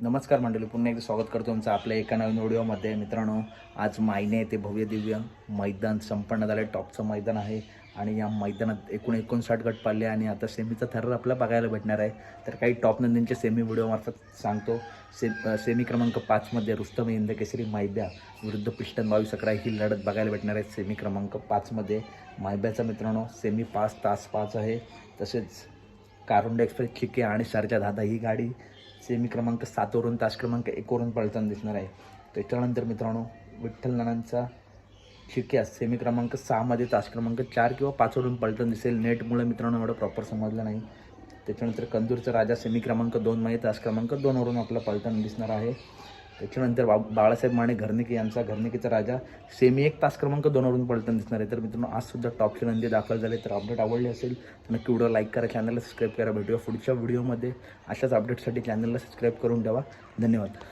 नमस्कार मंडळी पुन्हा एकदा स्वागत करतो तुमचं आपल्या एका नवीन व्हिडिओमध्ये मित्रांनो आज मायने ते भव्य दिव्य मैदान संपन्न झालं टॉपचं मैदान आहे आणि या मैदानात एकूण एकोणसाठ गट पाडले आणि आता सेमीचा थर आपल्याला बघायला भेटणार आहे. तर काही टॉप नंदींचे सेमी व्हिडिओमार्फत सांगतो. से सेमी क्रमांक पाचमध्ये रुस्तम इंदकेसरी मायब्या विरुद्ध पिष्टन बावीस अकरा ही लढत बघायला भेटणार आहे. सेमी क्रमांक पाचमध्ये मायब्याचा मित्रांनो सेमी पाच तास पाच आहे. तसेच कारुंडे एक्सप्रेस खिके आणि सरच्या दादा ही गाडी सेमी क्रमांक सातवरून तास क्रमांक एकवरून पळताना दिसणार आहे. त्याच्यानंतर मित्रांनो विठ्ठल नानांचा खिके सेमी क्रमांक सहामध्ये तास क्रमांक चार किंवा पाचवरून पळताना दिसेल. नेटमुळे मित्रांनो एवढं प्रॉपर समजलं नाही. त्याच्यानंतर कंदूरचा राजा सेमी क्रमांक दोनमध्ये तास क्रमांक दोनवरून आपला पळताना दिसणार आहे. त्याच्यानंतर बा बाळासाहेब माने घरनिके यांचा घरनिकेचा राजा सेमी एक तास क्रमांक दोनवरून पडताना दिसणार आहे. तर मित्रांनो आज सुद्धा टॉपचे नंदी दाखल झाले तर अपडेट आवडले असेल तर नक्की व्हिडिओ लाईक करा चॅनलला सबस्क्राईब करा. भेटूया पुढच्या व्हिडिओमध्ये अशाच अपडेटसाठी चॅनलला सबस्क्राईब करून ठेवा. धन्यवाद.